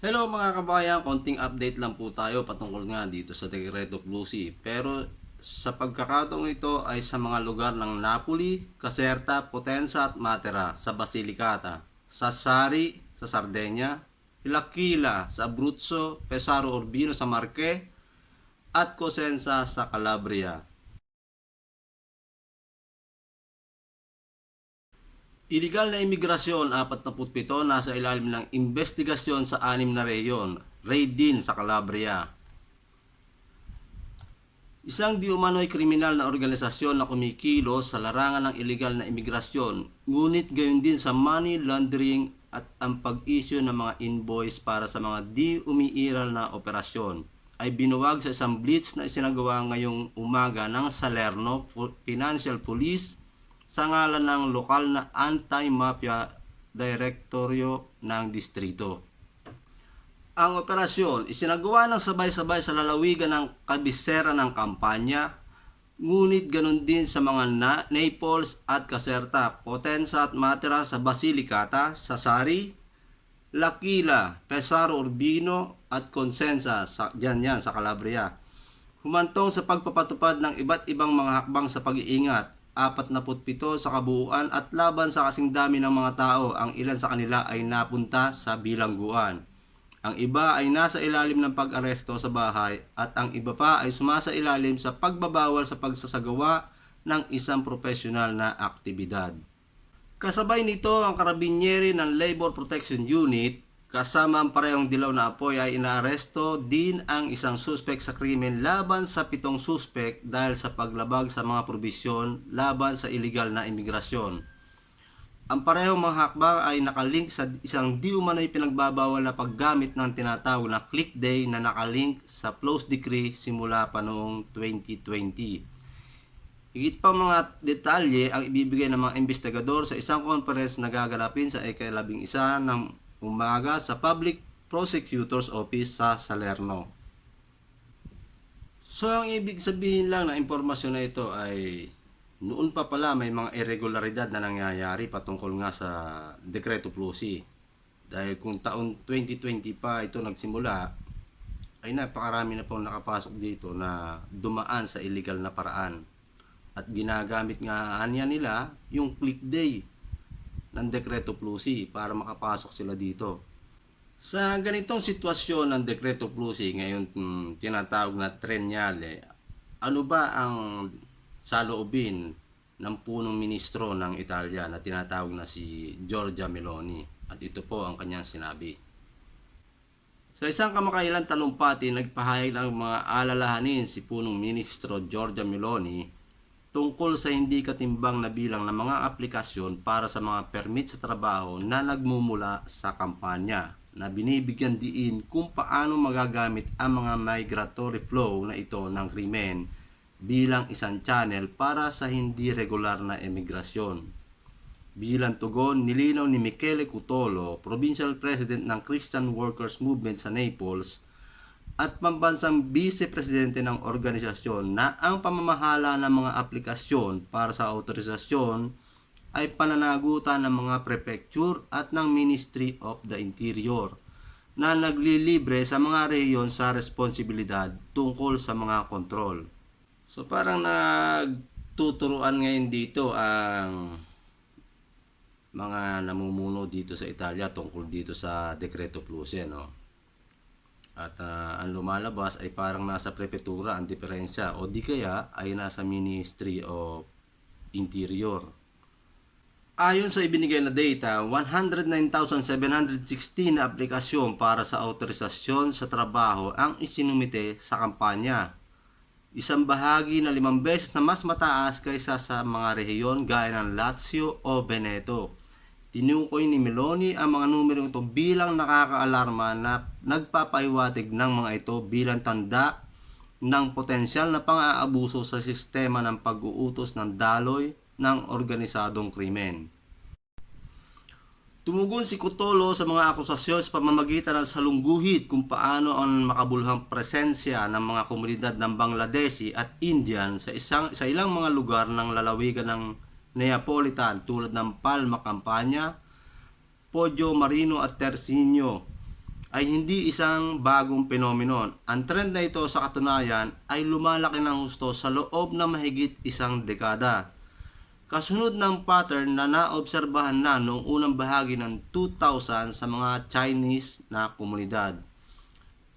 Hello mga kabayan, konting update lang po tayo patungkol nga dito sa Decreto Plusi. Pero sa pagkakataong ito ay sa mga lugar ng Napoli, Caserta, Potenza at Matera sa Basilicata, sa Sari sa Sardinia, L'Aquila sa Abruzzo, Pesaro Urbino sa Marque, at Cosenza sa Calabria. Illegal na imigrasyon, 47, nasa ilalim ng investigasyon sa anim na reyon. Raid din sa Calabria. Isang di umano'y kriminal na organisasyon na kumikilos sa larangan ng illegal na imigrasyon, ngunit gayon din sa money laundering at ang pag-issue ng mga invoice para sa mga di umiiral na operasyon ay binuwag sa isang blitz na isinagawa ngayong umaga ng Salerno Financial Police sa ngalan ng lokal na anti-mafia direktoryo ng distrito. Ang operasyon isinagawa ng sabay-sabay sa lalawigan ng kabisera ng kampanya, ngunit ganun din sa mga na Naples at Caserta, Potenza at Matera sa Basilicata, sa Sari, L'Aquila, Pesaro Urbino at Consenza sa diyan yan sa Calabria. Humantong sa pagpapatupad ng iba't ibang mga hakbang sa pag-iingat 47 sa kabuuan at laban sa kasing dami ng mga tao, ang ilan sa kanila ay napunta sa bilangguan. Ang iba ay nasa ilalim ng pag-aresto sa bahay at ang iba pa ay sumasa ilalim sa pagbabawal sa pagsasagawa ng isang profesional na aktibidad. Kasabay nito ang karabinieri ng Labor Protection Unit Kasama ang parehong dilaw na apoy ay inaaresto din ang isang suspek sa krimen laban sa pitong suspek dahil sa paglabag sa mga probisyon laban sa illegal na imigrasyon. Ang parehong mga hakbang ay nakalink sa isang di umano'y pinagbabawal na paggamit ng tinatawag na click day na nakalink sa close decree simula pa noong 2020. Higit pa mga detalye ang ibibigay ng mga investigador sa isang conference na gaganapin sa ikalabing isa ng umaga sa Public Prosecutor's Office sa Salerno. So ang ibig sabihin lang ng impormasyon na ito ay noon pa pala may mga irregularidad na nangyayari patungkol nga sa Dekreto Plusi. Dahil kung taon 2020 pa ito nagsimula, ay napakarami na pong nakapasok dito na dumaan sa illegal na paraan. At ginagamit nga niya nila yung click day ng Dekreto Plusi para makapasok sila dito. Sa ganitong sitwasyon ng Dekreto Plusi, ngayon hmm, tinatawag na trenyale, ano ba ang saloobin ng punong ministro ng Italia na tinatawag na si Giorgia Meloni? At ito po ang kanyang sinabi. Sa isang kamakailan talumpati, nagpahayag ng mga alalahanin si punong ministro Giorgia Meloni tungkol sa hindi katimbang na bilang ng mga aplikasyon para sa mga permit sa trabaho na nagmumula sa kampanya na binibigyan diin kung paano magagamit ang mga migratory flow na ito ng krimen bilang isang channel para sa hindi regular na emigrasyon. Bilang tugon, nilinaw ni Michele Cutolo, Provincial President ng Christian Workers Movement sa Naples, at pambansang vice-presidente ng organisasyon na ang pamamahala ng mga aplikasyon para sa autorisasyon ay pananagutan ng mga prefecture at ng Ministry of the Interior na naglilibre sa mga rehiyon sa responsibilidad tungkol sa mga kontrol. So parang nagtuturuan ngayon dito ang mga namumuno dito sa Italia tungkol dito sa Dekreto Plus, no? At uh, ang lumalabas ay parang nasa prefectura ang diferensya o di kaya ay nasa Ministry of Interior. Ayon sa ibinigay na data, 109,716 na aplikasyon para sa autorisasyon sa trabaho ang isinumite sa kampanya. Isang bahagi na limang beses na mas mataas kaysa sa mga rehiyon gaya ng Lazio o Veneto. Tinukoy ni Meloni ang mga numero ito bilang nakakaalarma na nagpapaiwatig ng mga ito bilang tanda ng potensyal na pang-aabuso sa sistema ng pag-uutos ng daloy ng organisadong krimen. Tumugon si Kutolo sa mga akusasyon sa pamamagitan ng salungguhit kung paano ang makabuluhang presensya ng mga komunidad ng Bangladeshi at Indian sa isang sa ilang mga lugar ng lalawigan ng Neapolitan tulad ng Palma Campania, Poggio Marino at Tersinio ay hindi isang bagong phenomenon. Ang trend na ito sa katunayan ay lumalaki ng husto sa loob ng mahigit isang dekada. Kasunod ng pattern na naobserbahan na noong unang bahagi ng 2000 sa mga Chinese na komunidad.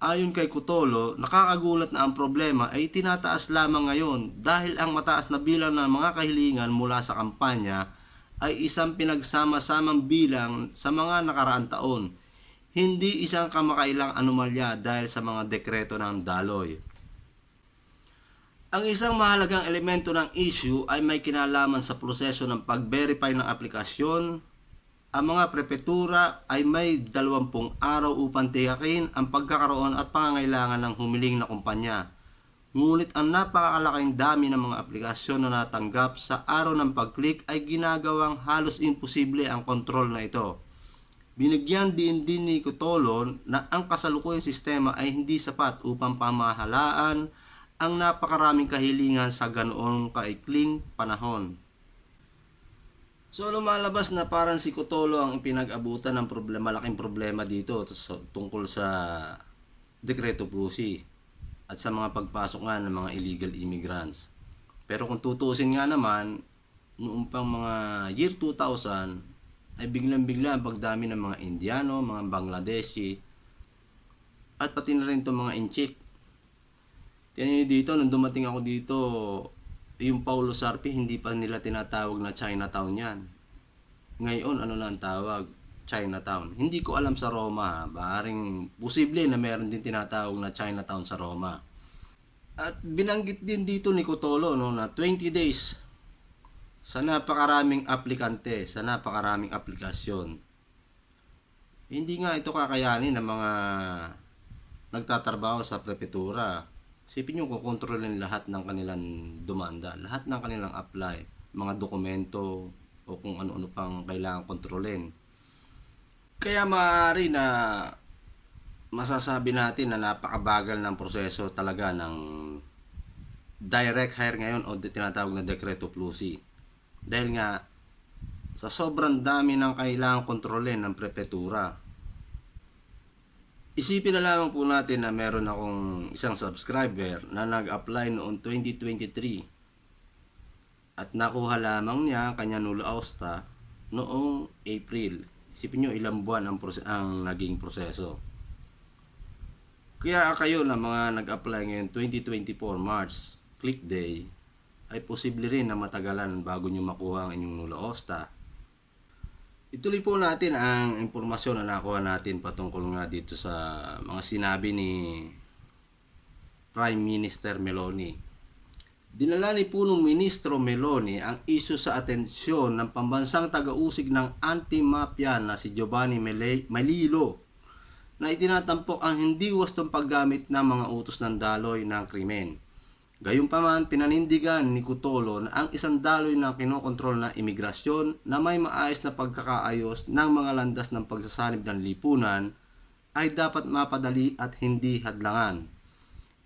Ayon kay Kutolo, nakakagulat na ang problema ay tinataas lamang ngayon dahil ang mataas na bilang ng mga kahilingan mula sa kampanya ay isang pinagsama-samang bilang sa mga nakaraang taon, hindi isang kamakailang anomalya dahil sa mga dekreto ng daloy. Ang isang mahalagang elemento ng issue ay may kinalaman sa proseso ng pag-verify ng aplikasyon. Ang mga prepetura ay may 20 araw upang tiyakin ang pagkakaroon at pangangailangan ng humiling na kumpanya. Ngunit ang napakalaking dami ng mga aplikasyon na natanggap sa araw ng pag-click ay ginagawang halos imposible ang kontrol na ito. Binigyan din din ni Kutolon na ang kasalukuyang sistema ay hindi sapat upang pamahalaan ang napakaraming kahilingan sa ganoong kaikling panahon. So lumalabas na parang si Kutolo ang pinag-abutan ng problema, malaking problema dito tungkol sa Dekreto Pusi at sa mga pagpasok nga ng mga illegal immigrants. Pero kung tutusin nga naman, noong pang mga year 2000, ay biglang-bigla ang pagdami ng mga Indiano, mga Bangladeshi, at pati na rin itong mga Inchik. Tiyan dito, nung dumating ako dito, yung Paulo Sarpi, hindi pa nila tinatawag na Chinatown yan. Ngayon, ano na ang tawag? Chinatown. Hindi ko alam sa Roma. Baring posible na meron din tinatawag na Chinatown sa Roma. At binanggit din dito ni Cotolo no, na 20 days sa napakaraming aplikante, sa napakaraming aplikasyon. Hindi nga ito kakayanin ng mga nagtatrabaho sa prefektura. Sipin nyo kung lahat ng kanilang dumanda, lahat ng kanilang apply, mga dokumento o kung ano-ano pang kailangan kontrolin. Kaya maaari na masasabi natin na napakabagal ng proseso talaga ng direct hire ngayon o tinatawag na Dekreto Plusi. Dahil nga, sa sobrang dami ng kailangang kontrolin ng prefektura, Isipin na lamang po natin na meron akong isang subscriber na nag-apply noong 2023 at nakuha lamang niya kanya nula austa noong April. Isipin nyo ilang buwan ang, prose- ang naging proseso. Kaya kayo na mga nag-apply ngayon 2024 March, click day, ay posible rin na matagalan bago nyo makuha ang inyong nula austa. Ituloy po natin ang impormasyon na nakuha natin patungkol nga dito sa mga sinabi ni Prime Minister Meloni. Dinala ni punong Ministro Meloni ang isu sa atensyon ng pambansang taga-usig ng anti-mafia na si Giovanni Malilo na itinatampok ang hindi wastong paggamit ng mga utos ng daloy ng krimen. Gayunpaman, pinanindigan ni Kutolo na ang isang daloy na kinokontrol na imigrasyon na may maayos na pagkakaayos ng mga landas ng pagsasanib ng lipunan ay dapat mapadali at hindi hadlangan.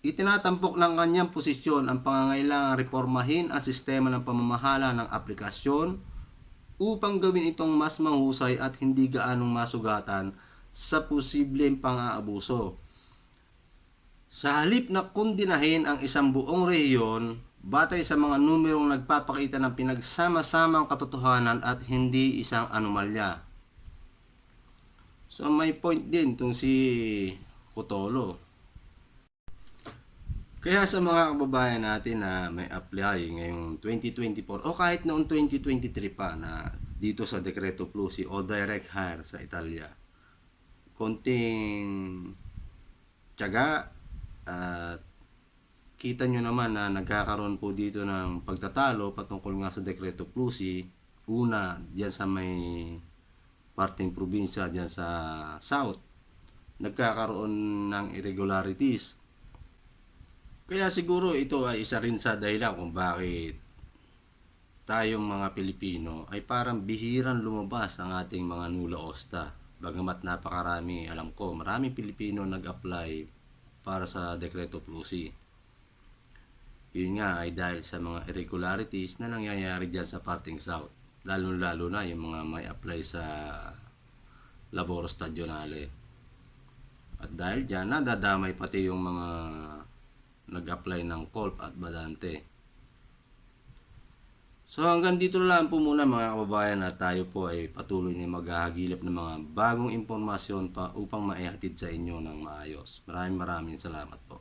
Itinatampok ng kanyang posisyon ang pangangailangang reformahin ang sistema ng pamamahala ng aplikasyon upang gawin itong mas mahusay at hindi gaanong masugatan sa posibleng pang-aabuso. Sa halip na kundinahin ang isang buong rehiyon, batay sa mga numerong nagpapakita ng pinagsama-samang katotohanan at hindi isang anomalya. So may point din tong si Kutolo. Kaya sa mga kababayan natin na may apply ngayong 2024 o kahit noong 2023 pa na dito sa Decreto Plusi o direct hire sa Italia, konting tiyaga at kita nyo naman na nagkakaroon po dito ng pagtatalo patungkol nga sa Dekreto Plusi. Una, diyan sa may parting probinsya, diyan sa South, nagkakaroon ng irregularities. Kaya siguro ito ay isa rin sa dahilan kung bakit tayong mga Pilipino ay parang bihirang lumabas ang ating mga nula osta. Bagamat napakarami, alam ko, maraming Pilipino nag-apply para sa Dekreto Plusi. Yun nga ay dahil sa mga irregularities na nangyayari dyan sa parting South. Lalo-lalo na yung mga may apply sa Laboro Stagionale. At dahil dyan, nadadamay pati yung mga nag-apply ng COLP at Badante. So hanggang dito lang po muna mga kababayan at tayo po ay patuloy na maghahagilap ng mga bagong impormasyon pa upang maihatid sa inyo ng maayos. Maraming maraming salamat po.